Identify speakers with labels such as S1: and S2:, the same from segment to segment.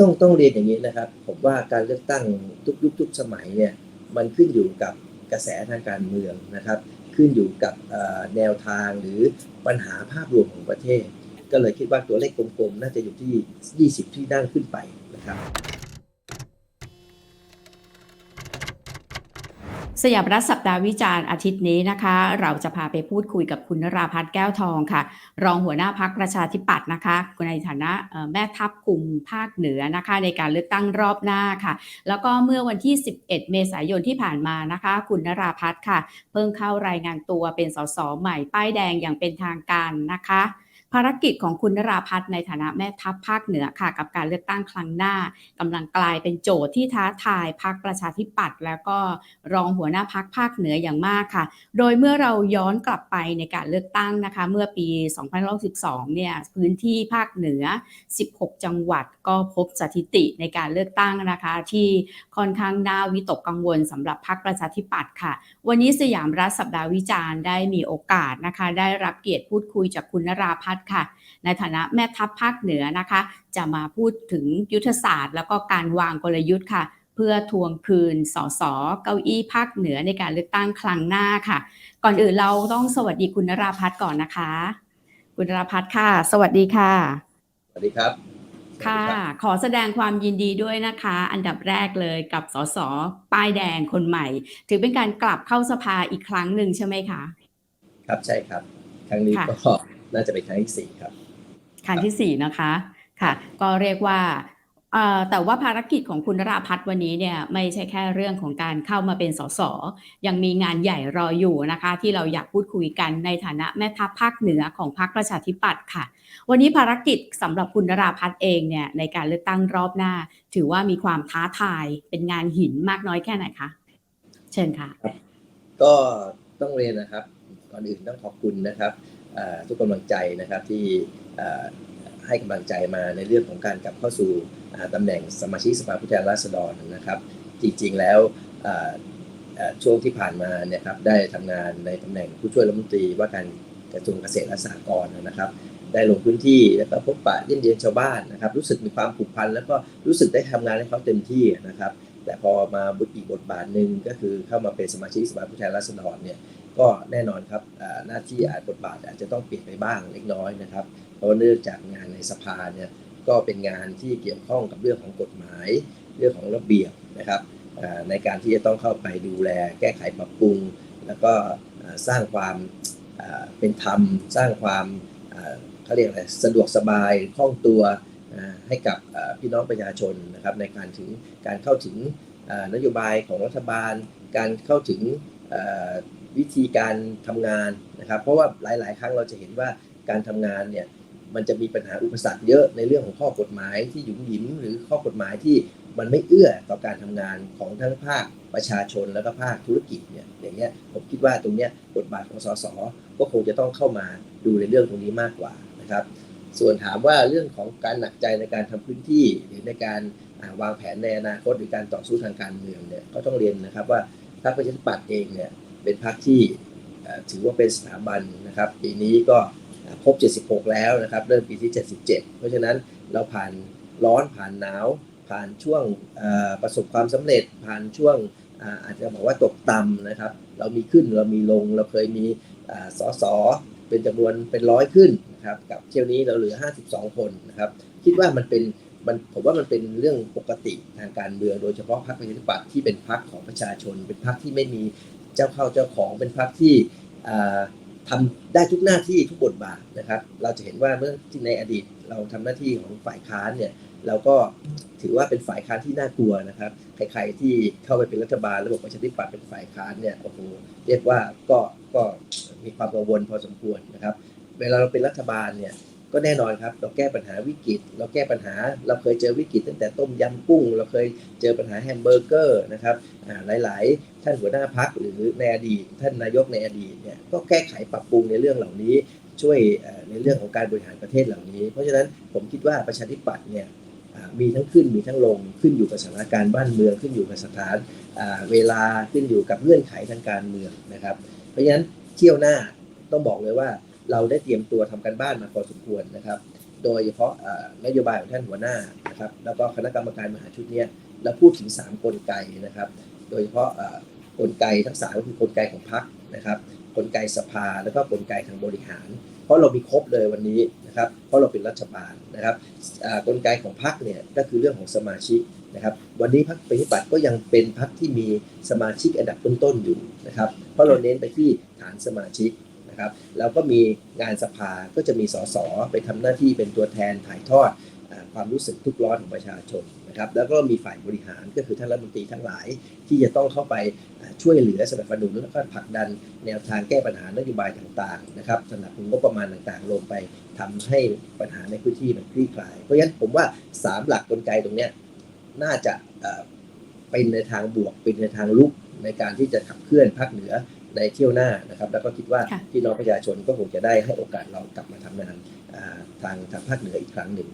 S1: ต้องต้องเรียนอย่างนี้นะครับ ผมว่าการเลือกตั้งทุกยุคทุกสมัยเนี่ยมันขึ้นอยู่กับกระแสทางการเมืองนะครับ ขึ้นอยู่กับแนวทางหรือปัญหาภาพรวมของประเทศ ก็เลยคิดว่าตัวเลขกลมๆ น่าจะอยู่ที่ 20 ที่นั่งขึ้นไปนะครับ
S2: สยามรัฐสัปดาห์วิจารณ์อาทิตย์นี้นะคะ เราจะพาไปพูดคุยกับคุณนราพัฒน์แก้วทองค่ะ รองหัวหน้าพักประชาธิปัตย์นะคะในฐานะแม่ทัพกลุ่มภาคเหนือนะคะ ในการเลือกตั้งรอบหน้าค่ะ แล้วก็เมื่อวันที่ 11 เมษายนที่ผ่านมานะคะ คุณนราพัฒน์ค่ะ เพิ่งเข้ารายงานตัวเป็นสสใหม่ป้ายแดงอย่างเป็นทางการนะคะ ภารกิจของคุณนราพัฒน์ในฐานะแม่ทัพภาคเหนือค่ะ กับการเลือกตั้งครั้งหน้ากำลังกลายเป็นโจทย์ที่ท้าทายพรรคประชาธิปัตย์แล้วก็รองหัวหน้าพักภาคเหนืออย่างมากค่ะ โดยเมื่อเราย้อนกลับไปในการเลือกตั้งนะคะ เมื่อปี 2012เนี่ยพื้นที่ภาคเหนือ 16 จังหวัดก็พบสถิติในการเลือกตั้งนะคะ ที่ค่อนข้างน่าวิตกกังวลสำหรับพรรคประชาธิปัตย์ค่ะ วันนี้สยามรัฐสัปดาห์วิจารณ์ได้มีโอกาสนะคะ ได้รับเกียรติพูดคุยจากคุณนราพัฒน์ค่ะ ในฐานะแม่ทัพภาคเหนือนะคะ จะมาพูดถึงยุทธศาสตร์ แล้วก็การวางกลยุทธ์ค่ะ เพื่อทวงคืนสสเก้าอี้ภาคเหนือในการเลือกตั้งครั้งหน้าค่ะ ก่อนอื่นเราต้องสวัสดีคุณนราพัฒน์ก่อนนะคะ คุณนราพัฒน์ค่ะ สวัสดีค่ะ
S1: สวัสดีครับ
S2: ค่ะ
S1: สวัสดีรับ
S2: ขอแสดงความยินดีด้วยนะคะ อันดับแรกเลยกับสสป้ายแดงคนใหม่ ถือเป็นการกลับเข้าสภาอีกครั้งหนึ่งใช่ไหมคะ
S1: ครับใช่ครับ ครั้งนี้
S2: ค่ะ
S1: ก็ น่าจะเป็นครั้งที่สี่ครับ
S2: ครั้งที่สี่นะคะค่ะ ก็เรียกว่าเอ่อแต่ว่าภารกิจของคุณนราพัฒน์วันนี้เนี่ยไม่ใช่แค่เรื่องของการเข้ามาเป็นสสยังมีงานใหญ่รออยู่นะคะ ที่เราอยากพูดคุยกันในฐานะแม่ทัพภาคเหนือของพรรคประชาธิปัตย์ค่ะ วันนี้ภารกิจสำหรับคุณนราพัฒน์เองเนี่ยในการเลือกตั้งรอบหน้า ถือว่ามีความท้าทายเป็นงานหินมากน้อยแค่ไหนคะเชิญค่ะ
S1: ก็ต้องเรียนนะครับก่อนอื่นต้องขอบคุณนะครับเอ่อ ทุกกำลังใจนะครับที่ให้กำลังใจมาในเรื่องของการกลับเข้าสู่อ่าตำแหน่งสมาชิกสภาผู้แทนราษฎรนะครับจริงๆแล้วช่วงที่ผ่านมาเนี่ยครับได้ทำงานในตำแหน่งผู้ช่วยรัฐมนตรีว่าการกระทรวงเกษตรและสหกรณ์นะครับ ได้ลงพื้นที่แล้วก็พบปะเยี่ยมเยียนชาวบ้านนะครับ รู้สึกมีความผูกพันแล้วก็รู้สึกได้ทำงานให้เขาเต็มที่นะครับ แต่พอมาบุอีกบทบาทหนึ่งก็คือเข้ามาเป็นสมาชิกสภาผู้แทนราษฎรเนี่ย ก็แน่นอนครับหน้าที่อาจบทบาทอาจจะต้องเปลี่ยนไปบ้างเล็กน้อยนะครับ เพราะเนื่องจากงานในสภาเนี่ยก็เป็นงานที่เกี่ยวข้องกับเรื่องของกฎหมาย เรื่องของระเบียบนะครับในการที่จะต้องเข้าไปดูแล แก้ไขปรับปรุง แล้วก็สร้างความเป็นธรรม สร้างความเขาเรียกอะไรสะดวกสบายคล่องตัวให้กับพี่น้องประชาชนนะครับในการถึงการเข้าถึงนโยบายของรัฐบาล การเข้าถึง วิธีการทำงานนะครับ เพราะว่าหลาย ๆ ครั้งเราจะเห็นว่าการทำงานเนี่ยมันจะมีปัญหาอุปสรรคเยอะในเรื่องของข้อกฎหมายที่หยุมหยิมหรือข้อกฎหมายที่มันไม่เอื้อต่อการทำงานของทั้งภาคประชาชนแล้วก็ภาคธุรกิจเนี่ยอย่างเงี้ยผมคิดว่าตรงเนี้ยบทบาทของสสก็คงจะต้องเข้ามาดูในเรื่องตรงนี้มากกว่านะครับ ส่วนถามว่าเรื่องของการหนักใจในการทำพื้นที่หรือในการาวางแผนในอนาคตหรือการต่อสู้ทางการเมืองเนี่ยก็ต้องเรียนนะครับว่าพรรคประชาธิปัตย์เองเนี่ย เป็นพรรคที่ถือว่าเป็นสถาบันนะครับ ปีนี้ก็ครบ 76 แล้วนะครับ เริ่มปีที่ 77 เพราะฉะนั้นเราผ่านร้อนผ่านหนาว ผ่านช่วงประสบความสำเร็จ ผ่านช่วงอาจจะบอกว่าตกต่ำนะครับ เรามีขึ้นเรามีลงเราเคยมีอ่าสสเป็นจำนวนเป็นร้อยขึ้นนะครับกับเที่ยวนี้เราเหลือ 52 คนนะครับ คิดว่ามันเป็นมันผมว่ามันเป็นเรื่องปกติทางการเมืองโดยเฉพาะพรรคประชาธิปัตย์ที่เป็นพรรคของประชาชน เป็นพรรคที่ไม่มี เจ้าเข้าเจ้าของเป็นพรรคที่อ่าทำได้ทุกหน้าที่ทุกบทบาทนะครับ เราจะเห็นว่าเมื่อที่ในอดีตเราทำหน้าที่ของฝ่ายค้านเนี่ยเราก็ถือว่าเป็นฝ่ายค้านที่น่ากลัวนะครับ ใครๆที่เข้าไปเป็นรัฐบาลระบบประชาธิปัตย์เป็นฝ่ายค้านเนี่ยโอ้โหเรียกว่าก็ก็มีความกังวลพอสมควรนะครับ เวลาเราเป็นรัฐบาลเนี่ย ก็แน่นอนครับ เราแก้ปัญหาวิกฤต เราแก้ปัญหาเราเคยเจอวิกฤต ตั้งแต่ต้มยำกุ้ง เราเคยเจอปัญหาแฮมเบอร์เกอร์นะครับอ่าหลาย ๆ ท่านหัวหน้าพักหรือในอดีต ท่านนายกในอดีตเนี่ยก็แก้ไขปรับปรุงในเรื่องเหล่านี้ช่วยในเรื่องของการบริหารประเทศเหล่านี้ เพราะฉะนั้นผมคิดว่าประชาธิปัตย์เนี่ยมีทั้งขึ้นมีทั้งลงขึ้นอยู่กับสถานการณ์บ้านเมืองขึ้นอยู่กับสถานเวลาขึ้นอยู่กับเงื่อนไขทางการเมืองนะครับ เพราะฉะนั้นเที่ยวหน้าต้องบอกเลยว่า เราได้เตรียมตัวทำกันบ้านมาพอสมควรนะครับ โดยเฉพาะนโยบายของท่านหัวหน้านะครับ แล้วก็คณะกรรมการมหาชุดเนี้ยเราพูดถึง 3 กลไกนะครับ โดยเฉพาะกลไกทั้งสามก็คือกลไกของพรรคนะครับ กลไกสภาแล้วก็กลไกทางบริหาร เพราะเรามีครบเลยวันนี้นะครับ เพราะเราเป็นรัฐบาลนะครับกลไกของพรรคเนี่ยก็คือเรื่องของสมาชิกนะครับ วันนี้พรรคประชาธิปัตย์ก็ยังเป็นพรรคที่มีสมาชิกอันดับต้นๆอยู่นะครับ เพราะเราเน้นไปที่ฐานสมาชิก นะครับแล้วก็มีงานสภาก็จะมีสสไปทำหน้าที่เป็นตัวแทนถ่ายทอดอความรู้สึกทุกข์ร้อนของประชาชนนะครับแล้วก็มีฝ่ายบริหารก็คือท่านรัฐมนตรีทั้งหลาย ที่จะต้องเข้าไปช่วยเหลือสนับสนุนแล้วก็ผลักดันแนวทางแก้ปัญหานโยบายต่างๆนะครับสนับสนุนงบประมาณต่างๆลงไปทำให้ปัญหาในพื้นที่มันคลี่คลาย เพราะฉะนั้นผมว่า 3 หลักกลไกตรงนี้น่าจะเป็นในทางบวกเป็นในทางลุกในการที่จะขับเคลื่อนภาคเหนือ ในเที่ยวหน้านะครับ แล้วก็คิดว่า
S2: ค่ะ
S1: พี่น้องประชาชนก็คงจะได้ให้โอกาสเรากลับมาทำงานอ่าทางทางภาคเหนืออีกครั้งหนึ่ง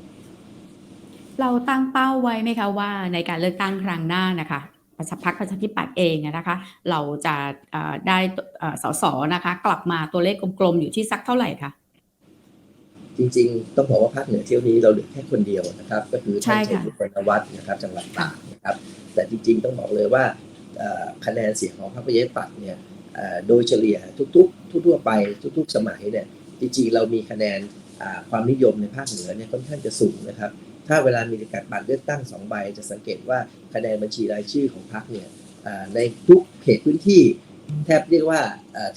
S2: เราตั้งเป้าไว้ไหมคะว่าในการเลือกตั้งครั้งหน้านะคะประชาพักประชาธิปัตย์เองอะนะคะ เราจะเอ่อได้เอ่อสสนะคะ กลับมาตัวเลขกลมๆอยู่ที่สักเท่าไหร่คะ
S1: จริงๆ ต้องบอกว่าภาคเหนือเที่ยวนี้เราเหลือแค่คนเดียวนะครับ ก็คือ
S2: ใช่
S1: ท่านชัย
S2: ค่ะ
S1: ยุทธปนวัฒน์นะครับ จังหวัดตากนะครับ แต่จริงๆ ต้องบอกเลยว่าเอ่อคะแนนเสียงของพรรคประชาธิปัตย์เนี่ยเอ่อ โดยเฉลี่ยทุกๆ ทั่วไปทุก ๆ สมัยเนี่ยจริงๆเรามีคะแนนความนิยมในภาคเหนือเนี่ยค่อนข้างจะสูงนะครับ ถ้าเวลามีการบัตรเลือกตั้งสองใบจะสังเกตว่าคะแนนบัญชีรายชื่อของพรรคเนี่ยในทุกเขตพื้นที่ แทบเรียกว่า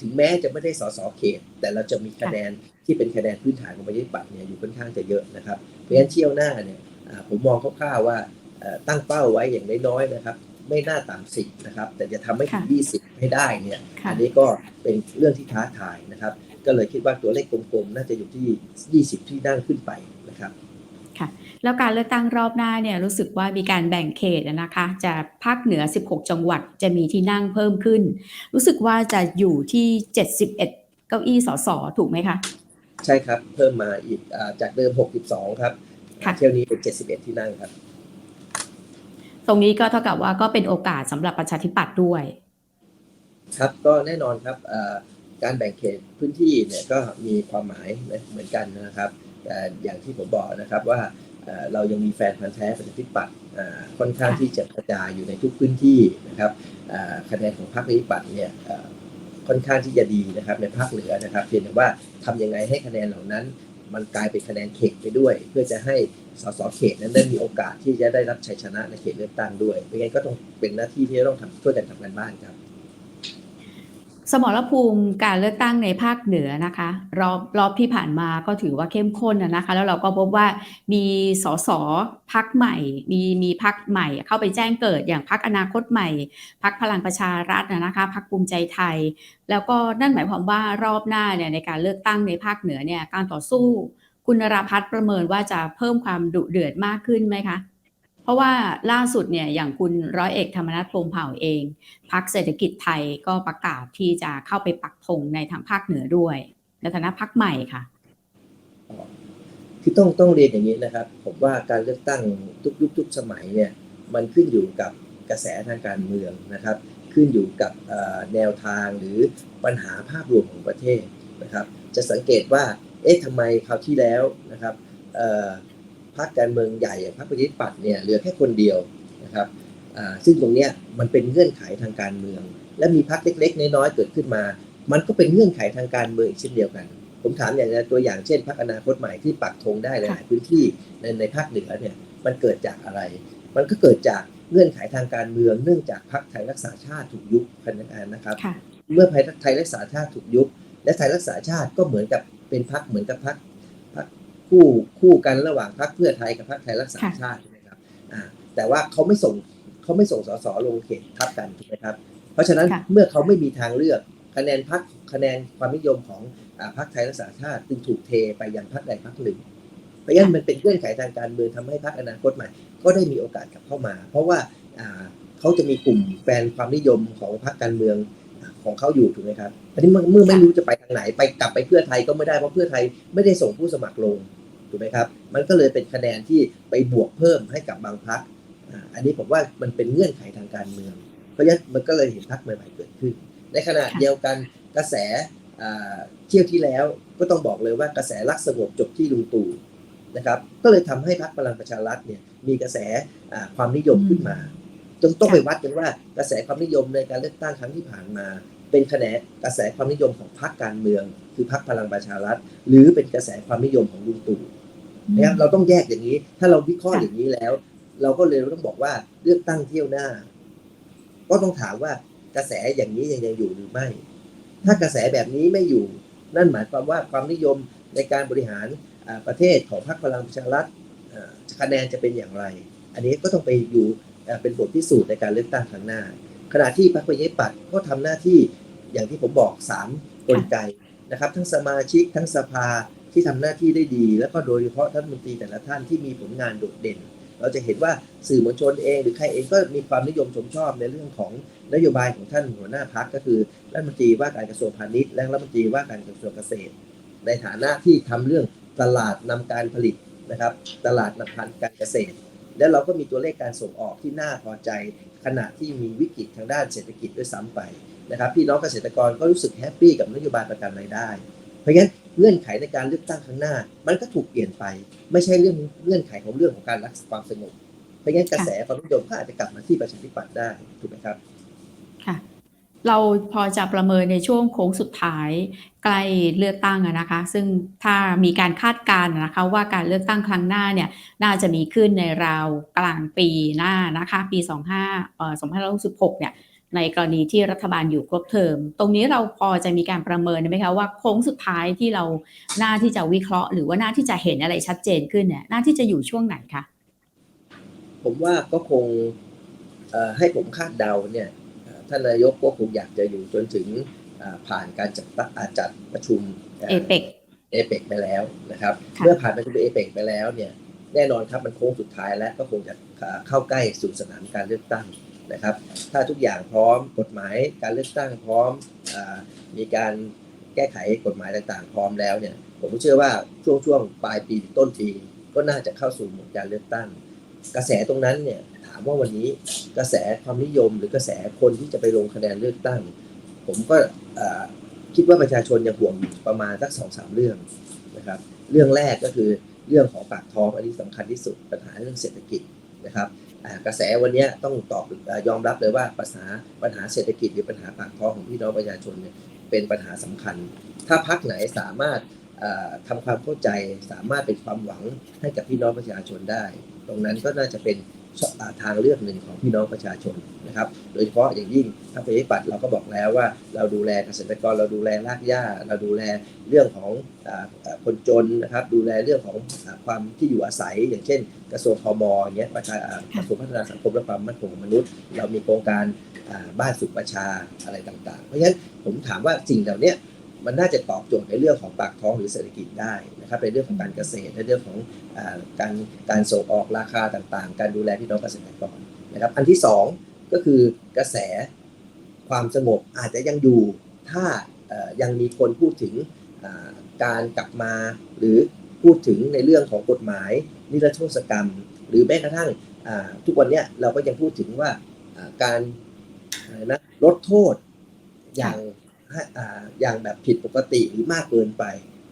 S1: ถึงแม้จะไม่ได้สสเขต แต่เราจะมีคะแนนที่เป็นคะแนนพื้นฐานของประชาธิปัตย์เนี่ยอยู่ค่อนข้างจะเยอะนะครับเพราะฉะนั้นเที่ยวหน้าเนี่ยผมมองคร่าวๆว่าตั้งเป้าไว้อย่างน้อยๆนะครับ ไม่น่าต่ำสิบนะครับ แต่จะทำให้ถึง
S2: ค่ะ
S1: ยี่สิบให้ได้เนี่ย
S2: ค่ะ
S1: อันนี้ก็เป็นเรื่องที่ท้าทายนะครับ ก็เลยคิดว่าตัวเลขกลมๆ น่าจะอยู่ที่20ที่นั่งขึ้นไปนะครับ
S2: แล้วการเลือกตั้งรอบหน้าเนี่ยรู้สึกว่ามีการแบ่งเขตอะนะคะ จะภาคเหนือ 16 จังหวัดจะมีที่นั่งเพิ่มขึ้น รู้สึกว่าจะอยู่ที่ 71 เก้าอี้สสถูกไหมคะ
S1: ใช่ครับเพิ่มมาอีกอาจากเดิม 62 ครับ
S2: ค่ะ
S1: เที่ยวนี้เป็น 71 ที่นั่งครับ
S2: ตรงนี้ก็เท่ากับว่าก็เป็นโอกาสสำหรับประชาธิปัตย์ด้วย
S1: ครับก็แน่นอนครับการแบ่งเขตพื้นที่เนี่ยก็มีความหมายเหมือนกันนะครับแต่อย่างที่ผมบอกนะครับว่าเรายังมีแฟนพันธ์แท้ประชาธิปัตย์ค่อนข้างที่จะกระจายอยู่ในทุกพื้นที่นะครับคะแนนของพรรคประชาธิปัตย์เนี่ยค่อนข้างที่จะดีนะครับในภาคเหนือนะครับ เพียงแต่ว่าทำยังไงให้คะแนนเหล่านั้น มันกลายเป็นคะแนนเขตไปด้วย เพื่อจะให้ สสเขตนั้นได้มีโอกาสที่จะได้รับชัยชนะในเขตเลือกตั้งด้วยไม่งั้นก็ต้องเป็นหน้าที่ที่จะต้องทำช่วยกันทำกันบ้านครับ
S2: สมรภูมิการเลือกตั้งในภาคเหนือนะคะ รอบรอบที่ผ่านมาก็ถือว่าเข้มข้นนะคะ แล้วเราก็พบว่ามีสสพักใหม่ มีมีพักใหม่ เข้าไปแจ้งเกิดอย่างพักอนาคตใหม่ พักพลังประชารัฐนะคะพักภูมิใจไทย แล้วก็นั่นหมายความว่ารอบหน้าเนี่ยในการเลือกตั้งในภาคเหนือเนี่ยการต่อสู้ คุณนราพัฒน์ประเมินว่าจะเพิ่มความดุเดือดมากขึ้นไหมคะ เพราะว่าล่าสุดเนี่ยอย่างคุณร้อยเอกธรรมนัฐพรมเผ่าเองพักเศรษฐกิจไทยก็ประกาศที่จะเข้าไปปักธงในทางภาคเหนือด้วยในฐานะพักใหม่ค่ะ
S1: คือต้องต้องเรียนอย่างนี้นะครับ ผมว่าการเลือกตั้งทุกยุคทุกสมัยเนี่ยมันขึ้นอยู่กับกระแสทางการเมืองนะครับ ขึ้นอยู่กับแนวทางหรือปัญหาภาพรวมของประเทศนะครับ จะสังเกตว่า เอ๊ะทำไมคราวที่แล้วนะครับเอ่อพรรคการเมืองใหญ่อย่างพรรคประชาธิปัตย์เนี่ยเหลือแค่คนเดียวนะครับอ่าซึ่งตรงเนี้ยมันเป็นเงื่อนไขทางการเมือง และมีพรรคเล็ก ๆ น้อยๆเกิดขึ้นมา มันก็เป็นเงื่อนไขทางการเมืองอีกเช่นเดียวกัน ผมถามอย่างตัวอย่างเช่นพรรคอนาคตใหม่ที่ปักธงได้หลายๆพื้นที่ในในภาคเหนือเนี่ยมันเกิดจากอะไร มันก็เกิดจากเงื่อนไขทางการเมือง เนื่องจากพรรคไทยรักษาชาติถูกยุบคะแนนนะครับ
S2: ค่ะ
S1: เมื่อไทยรักษาชาติถูกยุบและไทยรักษาชาติก็เหมือนกับ เป็นพรรคเหมือนกับพรรคพรรคคู่คู่กันระหว่างพรรคเพื่อไทยกับพรรคไทยรักษาชาติใช่ไหมครับอ่าแต่ว่าเขาไม่ส่งเขาไม่ส่งสสลงเขตทับกันถูกไหมครับ เพราะฉะนั้น
S2: ค่ะ
S1: เมื่อเขาไม่มีทางเลือกคะแนนพรรคคะแนนความนิยมของอ่าพรรคไทยรักษาชาติจึงถูกเทไปยังพรรคใดพรรคหนึ่ง เพราะฉะนั้นมันเป็นเงื่อนไขทางการเมืองทำให้พรรคอนาคตใหม่ ก็ได้มีโอกาสกลับเข้ามา เพราะว่าอ่าเขาจะมีกลุ่มแฟนความนิยมของพรรคการเมือง ของเขาอยู่ถูกไหมครับอันนี้เมื่อไม่รู้จะไปทางไหนไปกลับไปเพื่อไทยก็ไม่ได้เพราะเพื่อไทยไม่ได้ส่งผู้สมัครลงถูกไหมครับมันก็เลยเป็นคะแนนที่ไปบวกเพิ่มให้กับบางพรรคอ่าอันนี้ผมว่ามันเป็นเงื่อนไขทางการเมือง เพราะฉะนั้นมันก็เลยเห็นพรรคใหม่ๆเกิดขึ้น ในขณะเดียวกันกระแสเที่ยวที่แล้วก็ต้องบอกเลยว่ากระแสรักสงบจบที่ลุงตู่นะครับก็เลยทำให้พรรคพลังประชารัฐเนี่ยมีกระแสความนิยมขึ้นมาจนต้องไปวัดกันว่ากระแสความนิยมในการเลือกตั้งครั้งที่ผ่านมา เป็นคะแนนกระแสความนิยมของพรรคการเมือง คือพรรคพลังประชารัฐ หรือเป็นกระแสความนิยมของลุงตู่นะครับเราต้องแยกอย่างนี้ ถ้าเราวิเคราะห์อย่างนี้แล้ว เราก็เลยต้องบอกว่าเลือกตั้งเที่ยวหน้า ก็ต้องถามว่ากระแสอย่างนี้ยังยังอยู่หรือไม่ ถ้ากระแสแบบนี้ไม่อยู่ นั่นหมายความว่าความนิยมในการบริหารอ่าประเทศของพรรคพลังประชารัฐอ่าคะแนนจะเป็นอย่างไร อันนี้ก็ต้องไปอยู่อ่าเป็นบทพิสูจน์ในการเลือกตั้งครั้งหน้า ขณะที่พรรคประชาธิปัตย์ก็ทำหน้าที่อย่างที่ผมบอกสามกลไกนะครับ ทั้งสมาชิกทั้งสภาที่ทำหน้าที่ได้ดี แล้วก็โดยเฉพาะท่านรัฐมนตรีแต่ละท่านที่มีผลงานโดดเด่น เราจะเห็นว่าสื่อมวลชนเอง หรือใครเองก็มีความนิยมชมชอบในเรื่องของนโยบายของท่านหัวหน้าพักก็คือรัฐมนตรีว่าการกระทรวงพาณิชย์และรัฐมนตรีว่าการกระทรวงเกษตร ในฐานะที่ทำเรื่องตลาดนำการผลิตนะครับ ตลาดนำพันธุ์การเกษตร แล้วเราก็มีตัวเลขการส่งออกที่น่าพอใจ ขณะที่มีวิกฤตทางด้านเศรษฐกิจด้วยซ้ำไปนะครับพี่น้องเกษตรกรก็รู้สึกแฮปปี้กับนโยบายประกันรายได้ เพราะฉะนั้นเงื่อนไขในการเลือกตั้งครั้งหน้า มันก็ถูกเปลี่ยนไป ไม่ใช่เรื่องเงื่อนไขของเรื่องของการรักษาความสงบเพราะงั้นกระแสความนิยมก็อาจจะกลับมาที่ประชาธิปัตย์ได้ถูกไหมครับ
S2: ค่ะ เราพอจะประเมินในช่วงโค้งสุดท้ายใกล้เลือกตั้งนะคะ ซึ่งถ้ามีการคาดการณ์นะคะว่าการเลือกตั้งครั้งหน้าเนี่ยน่าจะมีขึ้นในราวกลางปีหน้านะคะปี 25เอ่อ2566เนี่ยในกรณีที่รัฐบาลอยู่ครบเทอม ตรงนี้เราพอจะมีการประเมินไหมคะว่าโค้งสุดท้ายที่เราหน้าที่จะวิเคราะห์ หรือว่าหน้าที่จะเห็นอะไรชัดเจนขึ้นเนี่ยหน้าที่จะอยู่ช่วงไหนคะ
S1: ผมว่าก็คงให้ผมคาดเดาเนี่ย ท่านนายกก็คงอยากจะอยู่จนถึงอ่าผ่านการจัดตั้งอ่าจัดประชุม
S2: เอเปก
S1: เอเปกไปแล้วนะครับ
S2: ค่ะ
S1: เมื่อผ่านประชุมเอเปกไปแล้วเนี่ยแน่นอนครับมันโค้งสุดท้ายแล้วก็คงจะเข้าใกล้สู่สนามการเลือกตั้งนะครับ ถ้าทุกอย่างพร้อมกฎหมายการเลือกตั้งพร้อมอามีการแก้ไขกฎหมายต่างๆ พร้อมแล้วเนี่ยผมเชื่อว่าช่วงช่วงปลายปีถึงต้นปีก็น่าจะเข้าสู่โหมดการเลือกตั้ง กระแสตรงนั้นเนี่ยถามว่าวันนี้กระแสความนิยมหรือกระแสคนที่จะไปลงคะแนนเลือกตั้ง ผมก็คิดว่าประชาชนยังห่วงประมาณสักสองสามเรื่องนะครับ เรื่องแรกก็คือเรื่องของปากท้องอันนี้สำคัญที่สุดปัญหาเรื่องเศรษฐกิจนะครับกระแสวันนี้ต้องตอบอยอมรับเลยว่าปัญหาปัญหาเศรษฐกิจหรือปัญหาปากท้องของพี่น้องประชาชนเนี่ยเป็นปัญหาสำคัญ ถ้าพักไหนสามารถอ่าทำความเข้าใจสามารถเป็นความหวังให้กับพี่น้องประชาชนได้ ตรงนั้นก็น่าจะเป็น ทางเลือกหนึ่งของพี่น้องประชาชนนะครับ โดยเฉพาะอย่างยิ่งถ้าไปปัตย์เราก็บอกแล้วว่าเราดูแลเกษตรกรเราดูแลรากหญ้า เราดูแลเรื่องของอคนจนนะครับ ดูแลเรื่องของอความที่อยู่อาศัย อย่างเช่น กระทรวงพมอย่างเงี้ยประชากระทรวงพัฒนาสังคมและความมั่นคงของมนุษย์ เรามีโครงการบ้านสุขประชาอะไรต่าง ๆ เพราะฉะนั้นผมถามว่าสิ่งเหล่านี้มันน่าจะตอบโจทย์ในเรื่องของปากท้องหรือเศรษฐกิจได้ นะครับในเรื่องของการเกษตรในเรื่องของอการการส่งออกราคาต่างๆ การดูแลพี่น้องเกษตรกรนะครับ อันที่สองก็คือกระแสความสงบอาจจะยังอยู่ถ้ายังมีคนพูดถึงการกลับมาหรือพูดถึงในเรื่องของกฎหมาย นิรโทษกรรม หรือแม้กระทั่งทุกวันนี้เราก็ยังพูดถึงว่าการนะลดโทษอย่างอย่างแบบผิดปกติหรือมากเกินไป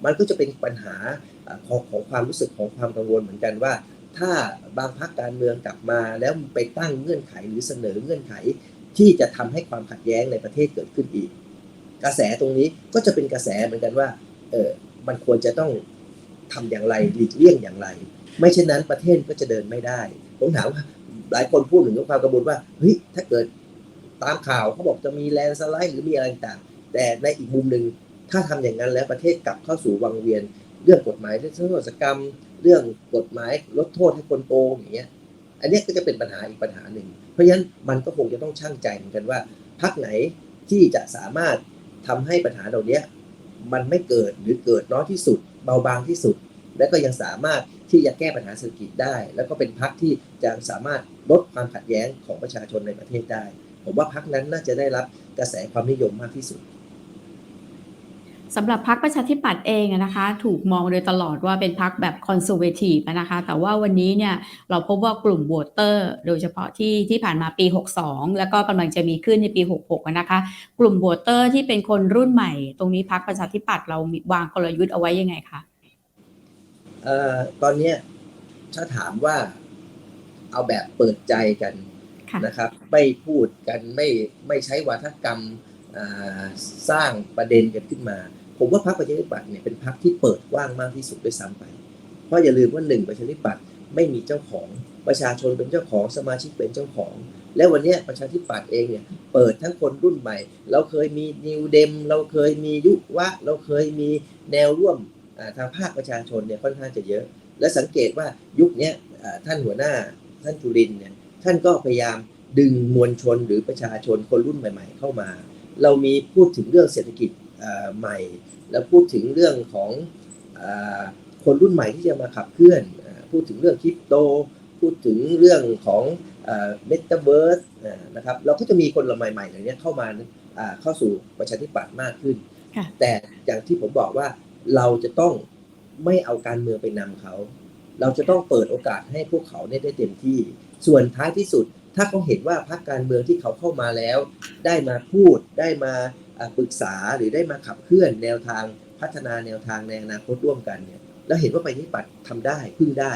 S1: มันก็จะเป็นปัญหาของของความรู้สึกของความกังวลเหมือนกันว่า ถ้าบางพรรคการเมืองกลับมา แล้วไปตั้งเงื่อนไขหรือเสนอเงื่อนไข ที่จะทำให้ความขัดแย้งในประเทศเกิดขึ้นอีก กระแสตรงนี้ก็จะเป็นกระแสเหมือนกันว่าเออมันควรจะต้องทำอย่างไรหลีกเลี่ยงอย่างไร ไม่เช่นนั้นประเทศก็จะเดินไม่ได้ ผมถามว่าหลายคนพูดถึงเรื่องความกังวลว่าเฮ้ยถ้าเกิดตามข่าวเขาบอกจะมีแลนด์สไลด์หรือมีอะไรต่างแต่ในอีกมุมหนึ่ง ถ้าทำอย่างนั้นแล้วประเทศกลับเข้าสู่วังเวียน เรื่องกฎหมายเรื่องโทษกรรม เรื่องกฎหมายลดโทษให้คนโกงอย่างเงี้ย อันนี้ก็จะเป็นปัญหาอีกปัญหาหนึ่ง เพราะฉะนั้นมันก็คงจะต้องชั่งใจเหมือนกันว่าพรรคไหนที่จะสามารถทำให้ปัญหาเหล่านี้มันไม่เกิดหรือเกิดน้อยที่สุด เบาบางที่สุด และก็ยังสามารถที่จะแก้ปัญหาเศรษฐกิจได้ แล้วก็เป็นพรรคที่จะสามารถลดความขัดแย้งของประชาชนในประเทศได้ ผมว่าพรรคนั้นน่าจะได้รับกระแสความนิยมมากที่สุด
S2: สำหรับพรรคประชาธิปัตย์เองอะนะคะ ถูกมองโดยตลอดว่าเป็นพรรคแบบคอนเซอร์เวทีฟนะคะ แต่ว่าวันนี้เนี่ยเราพบว่ากลุ่มโหวตเตอร์ โดยเฉพาะที่ที่ผ่านมาปี 62 แล้วก็กำลังจะมีขึ้นในปี 66อะนะคะ กลุ่มโหวตเตอร์ที่เป็นคนรุ่นใหม่ ตรงนี้พรรคประชาธิปัตย์เรามีวางกลยุทธ์เอาไว้ยังไงคะ
S1: เอ่อตอนเนี้ยถ้าถามว่าเอาแบบเปิดใจกัน
S2: ค่ะ
S1: นะครับ ไม่พูดกันไม่ไม่ใช้วาทกรรมอ่าสร้างประเด็นกันขึ้นมา ผมว่าพรรคประชาธิปัตย์เนี่ยเป็นพรรคที่เปิดกว้างมากที่สุดด้วยซ้ำไป เพราะอย่าลืมว่าหนึ่งประชาธิปัตย์ไม่มีเจ้าของประชาชนเป็นเจ้าของสมาชิกเป็นเจ้าของ และวันนี้ประชาธิปัตย์เองเนี่ยเปิดทั้งคนรุ่นใหม่ เราเคยมีนิวเดมเราเคยมียุวะ เราเคยมีแนวร่วมทางภาคประชาชนเนี่ยค่อนข้างจะเยอะ และสังเกตว่ายุคนี้ท่านหัวหน้าท่านจุรินเนี่ยท่านก็พยายามดึงมวลชนหรือประชาชนคนรุ่นใหม่ ๆ เข้ามา เรามีพูดถึงเรื่องเศรษฐกิจ ใหม่ แล้วพูดถึงเรื่องของอาคนรุ่นใหม่ที่จะมาขับเคลื่อนอาพูดถึงเรื่องคริปโต พูดถึงเรื่องของเมตาเวิร์สนะครับเราก็จะมีคนใหม่ๆอย่างนี้ยเข้ามาอ่าเข้าสู่ประชาธิปัตย์มากขึ้น
S2: ค่ะ
S1: แต่อย่างที่ผมบอกว่าเราจะต้องไม่เอาการเมืองไปนำเขา เราจะต้องเปิดโอกาสให้พวกเขาเนี่ยได้เต็มที่ ส่วนท้ายที่สุด ถ้าเขาเห็นว่าพรรคการเมืองที่เขาเข้ามาแล้ว ได้มาพูดได้มาอ่า ปรึกษาหรือได้มาขับเคลื่อนแนวทางพัฒนาแนวทางในอนาคตร่วมกันเนี่ยแล้วเห็นว่าประชาธิปัตย์ทำได้พึ่งได้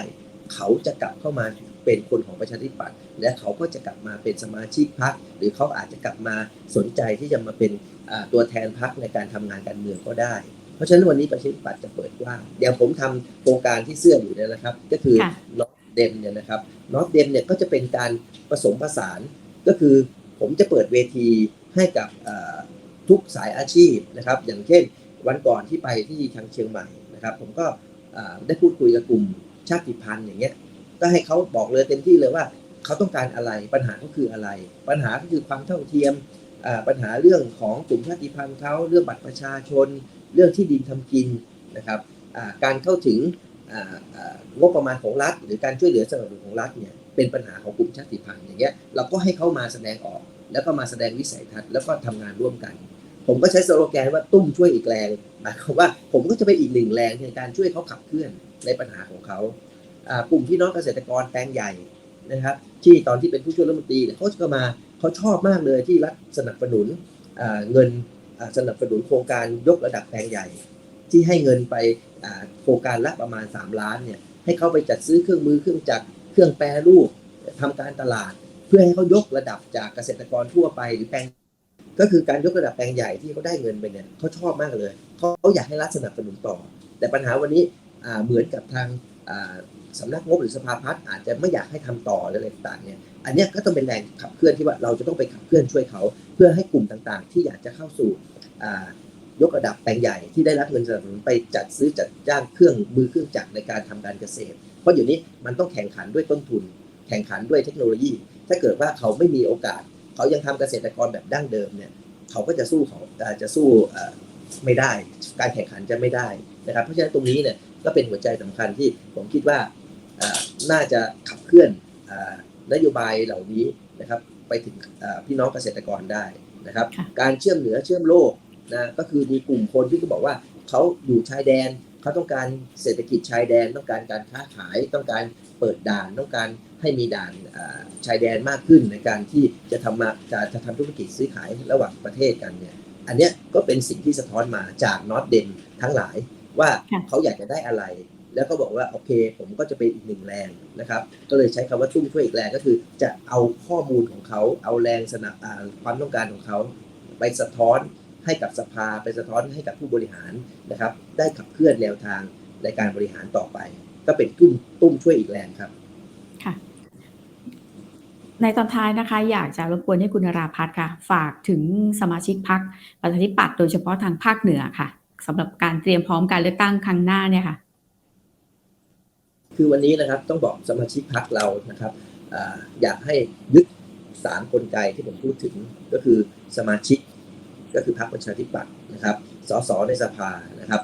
S1: เขาจะกลับเข้ามาเป็นคนของประชาธิปัตย์และเขาก็จะกลับมาเป็นสมาชิกพรรคหรือเขาอาจจะกลับมาสนใจที่จะมาเป็นอ่าตัวแทนพรรคในการทำงานการเมืองก็ได้ เพราะฉะนั้นวันนี้ประชาธิปัตย์จะเปิดกว้างเดี๋ยวผมทำโครงการที่เสื้ออยู่เนี่ยนะครับ ก็คือ
S2: ค่ะ
S1: น็อตเดมเนี่ยนะครับน็อตเดมเนี่ยก็จะเป็นการผสมผสานก็คือผมจะเปิดเวทีให้กับอ่า ทุกสายอาชีพนะครับ อย่างเช่นวันก่อนที่ไปที่ทางเชียงใหม่นะครับ ผมก็ได้พูดคุยกับกลุ่มชาติพันธุ์อย่างเงี้ยก็ให้เขาบอกเลยเต็มที่เลยว่าเขาต้องการอะไรปัญหาก็คืออะไร ปัญหาก็คือความเท่าเทียมปัญหาเรื่องของกลุ่มชาติพันธุ์เขาเรื่องบัตรประชาชน เรื่องที่ดินทำกินนะครับการเข้าถึงงบประมาณของรัฐ หรือการช่วยเหลือสนับสนุนของรัฐเนี่ยเป็นปัญหาของกลุ่มชาติพันธุ์อย่างเงี้ยเราก็ให้เขามาแสดงออก แล้วก็มาแสดงวิสัยทัศน์แล้วก็ทำงานร่วมกัน ผมก็ใช้สโลแกนว่าตุ้มช่วยอีกแรงหมายความว่าผมก็จะเป็นอีกหนึ่งแรงในการช่วยเขาขับเคลื่อนในปัญหาของเขากลุ่มพี่น้องเกษตรกรแปลงใหญ่นะครับ ที่ตอนที่เป็นผู้ช่วยรัฐมนตรีเขาก็มาเขาชอบมากเลยที่รัฐสนับสนุนเงินสนับสนุนโครงการยกระดับแปลงใหญ่ ที่ให้เงินไปโครงการละประมาณ 3 ล้านเนี่ยให้เขาไปจัดซื้อเครื่องมือเครื่องจักรเครื่องแปรรูปทำการตลาด เพื่อให้เขายกระดับจากเกษตรกรทั่วไปหรือแปลง ก็คือการยกระดับแปลงใหญ่ที่เขาได้เงินไปเนี่ยเขาชอบมากเลยเขาอยากให้รัฐสนับสนุนต่อ แต่ปัญหาวันนี้เหมือนกับทางสำนักงบหรือสภาพัฒน์อาจจะไม่อยากให้ทำต่อหรืออะไรต่างๆเนี่ยอันนี้ก็ต้องเป็นแรงขับเคลื่อนที่ว่าเราจะต้องไปขับเคลื่อนช่วยเขา เพื่อให้กลุ่มต่างๆ ที่อยากจะเข้าสู่ยกระดับแปลงใหญ่ที่ได้รับเงินสนับสนุนไปจัดซื้อจัดจ้างเครื่องมือเครื่องจักรในการทำการเกษตร เพราะเดี๋ยวนี้มันต้องแข่งขันด้วยต้นทุน แข่งขันด้วยเทคโนโลยี ถ้าเกิดว่าเขาไม่มีโอกาส เขายังทำเกษตรกรแบบดั้งเดิมเนี่ยเขาก็จะสู้เขาอ่าจะสู้เอ่อไม่ได้ การแข่งขันจะไม่ได้นะครับ เพราะฉะนั้นตรงนี้เนี่ยก็เป็นหัวใจสำคัญที่ผมคิดว่าอ่าน่าจะขับเคลื่อนอานโยบายเหล่านี้นะครับไปถึงอ่าพี่น้องเกษตรกรได้นะครับ
S2: ค่ะ
S1: การเชื่อมเหนือเชื่อมโลกนะก็คือมีกลุ่มคนที่เขาบอกว่าเขาอยู่ชายแดน เขาต้องการเศรษฐกิจชายแดน ต้องการการค้าขาย ต้องการเปิดด่าน ต้องการให้มีด่านอ่าชายแดนมากขึ้นในการที่จะทำมาจะจะทำธุรกิจซื้อขายระหว่างประเทศกันเนี่ย อันเนี้ยก็เป็นสิ่งที่สะท้อนมาจากนอตเดนทั้งหลายว่า
S2: ค่ะ
S1: เขาอยากจะได้อะไร แล้วก็บอกว่าโอเค ผมก็จะเป็นอีกหนึ่งแรงนะครับ ก็เลยใช้คำว่าตุ้มช่วยอีกแรงก็คือ จะเอาข้อมูลของเขาเอาแรงสนับอ่าความต้องการของเขาไปสะท้อน ให้กับสภาไปสะท้อนให้กับผู้บริหารนะครับ ได้ขับเคลื่อนแนวทางในการบริหารต่อไป ก็เป็นตุ้มตุ้มช่วยอีกแรงครับ
S2: ค่ะ ในตอนท้ายนะคะ อยากจะรบกวนให้คุณนราพัฒน์ค่ะ ฝากถึงสมาชิกพรรคประชาธิปัตย์โดยเฉพาะทางภาคเหนือค่ะสำหรับการเตรียมพร้อมการเลือกตั้งครั้งหน้าเนี่ยค่ะ
S1: คือวันนี้นะครับต้องบอกสมาชิกพักเรานะครับอาอยากให้ยึดสามกลไกที่ผมพูดถึงก็คือสมาชิก ก็คือพรรคประชาธิปัตย์นะครับ สสในสภานะครับ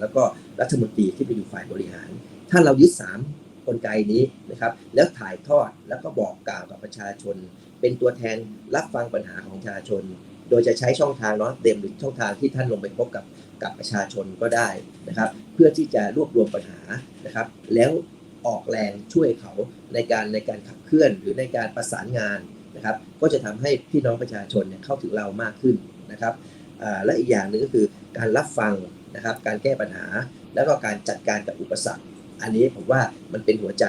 S1: แล้วก็รัฐมนตรีที่ไปอยู่ฝ่ายบริหาร ถ้าเรายึดสามกลไกนี้นะครับ แล้วถ่ายทอดแล้วก็บอกกล่าวกับประชาชน เป็นตัวแทนรับฟังปัญหาของประชาชน โดยจะใช้ช่องทางเนาะเต็มหรือช่องทางที่ท่านลงไปพบกับกับประชาชนก็ได้นะครับ เพื่อที่จะรวบรวมปัญหานะครับ แล้วออกแรงช่วยเขาในการในการขับเคลื่อนหรือในการประสานงาน นะครับ ก็จะทำให้พี่น้องประชาชนเนี่ยเข้าถึงเรามากขึ้นนะครับและอีกอย่างหนึ่งก็คือการรับฟังนะครับ การแก้ปัญหา แล้วก็การจัดการกับอุปสรรค อันนี้ผมว่ามันเป็นหัวใจ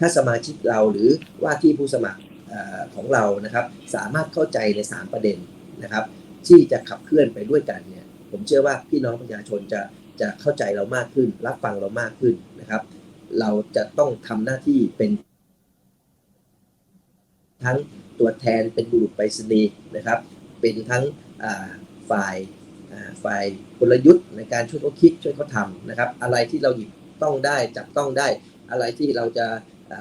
S1: ถ้าสมาชิกเราหรือว่าที่ผู้สมัครอของเรานะครับ สามารถเข้าใจใน 3 ประเด็นนะครับ ที่จะขับเคลื่อนไปด้วยกันเนี่ย ผมเชื่อว่าพี่น้องประชาชนจะจะเข้าใจเรามากขึ้น รับฟังเรามากขึ้นนะครับ เราจะต้องทำหน้าที่เป็นทั้ง ตัวแทนเป็นบุรุษไปรษณีย์นะครับ เป็นทั้งฝ่ายฝ่ายกลยุทธ์ในการช่วยเขาคิดช่วยเขาทำนะครับ อะไรที่เราหยิบต้องได้จับต้องได้ อะไรที่เราจะ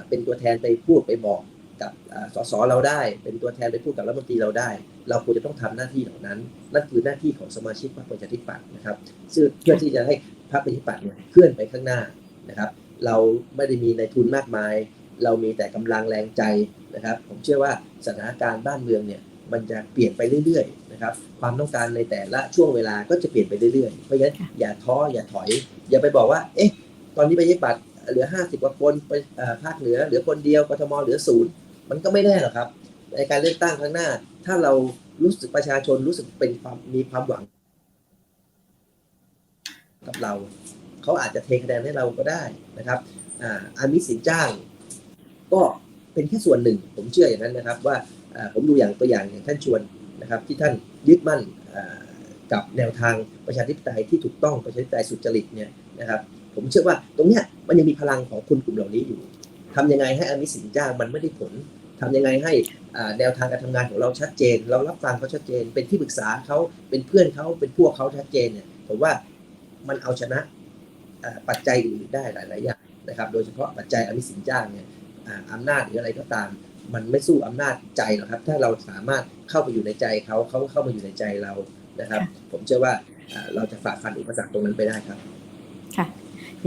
S1: เป็นตัวแทนไปพูดไปบอกกับสสเราได้ เป็นตัวแทนไปพูดกับรัฐมนตรีเราได้ เราควรจะต้องทำหน้าที่เหล่านั้น นั่นคือหน้าที่ของสมาชิกพรรคประชาธิปัตย์นะครับซึ่งเพื่อที่จะให้พรรคประชาธิปัตย์เคลื่อนไปข้างหน้านะครับ เราไม่ได้มีในทุนมากมาย เรามีแต่กำลังแรงใจนะครับ ผมเชื่อว่าสถานการณ์บ้านเมืองเนี่ยมันจะเปลี่ยนไปเรื่อยๆนะครับความต้องการในแต่ละช่วงเวลาก็จะเปลี่ยนไปเรื่อยๆ เพราะฉะนั้นอย่าท้ออย่าถอย อย่าไปบอกว่า เอ๊ะ ตอนนี้ไปยึดบัตรเหลือ 50กว่าคนไปเอ่อภาคเหนือเหลือคนเดียวกทมเหลือศูนย์มันก็ไม่แน่หรอกครับ ในการเลือกตั้งครั้งหน้า ถ้าเรารู้สึกประชาชนรู้สึกเป็นความมีความหวัง กับเรา เขาอาจจะเทคะแนนให้เราก็ได้นะครับอ่าอามิตสินจ้าง ก็เป็นแค่ส่วนหนึ่ง ผมเชื่ออย่างนั้นนะครับ ว่าผมดูอย่างตัวอย่างอย่างท่านชวนนะครับ ที่ท่านยึดมั่นกับแนวทางประชาธิปไตยที่ถูกต้องประชาธิปไตยสุจริตเนี่ยนะครับ ผมเชื่อว่าตรงเนี้ยมันยังมีพลังของคนกลุ่มเหล่านี้อยู่ทำยังไงให้อามิสินจ้างมันไม่ได้ผลทำยังไงให้แนวทางการทำงานของเราชัดเจน เรารับฟังเขาชัดเจน เป็นที่ปรึกษาเขาเป็นเพื่อนเขาเป็นพวกเขาชัดเจนเนี่ยผมว่ามันเอาชนะปัจจัยอื่นได้หลาย ๆ อย่างนะครับ โดยเฉพาะปัจจัยอามิสินจ้างเนี่ย อ่าอำนาจหรืออะไรก็ตาม มันไม่สู้อำนาจใจหรอกครับ ถ้าเราสามารถเข้าไปอยู่ในใจเขาเขาเข้ามาอยู่ในใจเรานะครับ ผมเชื่อว่าอ่าเราจะฝ่าฟันอุปสรรคตรงนั้นไปได้ครับ
S2: ค่ะ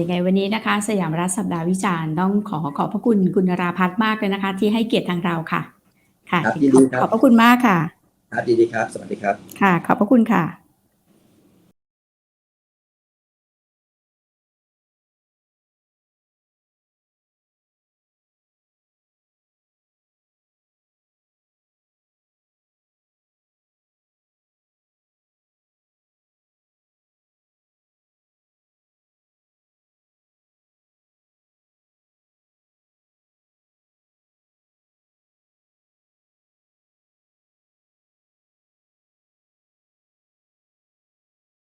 S2: ยังไงวันนี้นะคะ สยามรัฐสัปดาห์วิจารณ์ต้องขอขอบพระคุณคุณนราพัฒน์มากเลยนะคะ ที่ให้เกียรติทางเราค่ะ ค่ะ
S1: ครับยินดีครับ
S2: ขอบพระคุณมากค่ะ
S1: ครับยินดีครับ สวัสดีครับ
S2: ค่ะ ขอบพระคุณค่ะ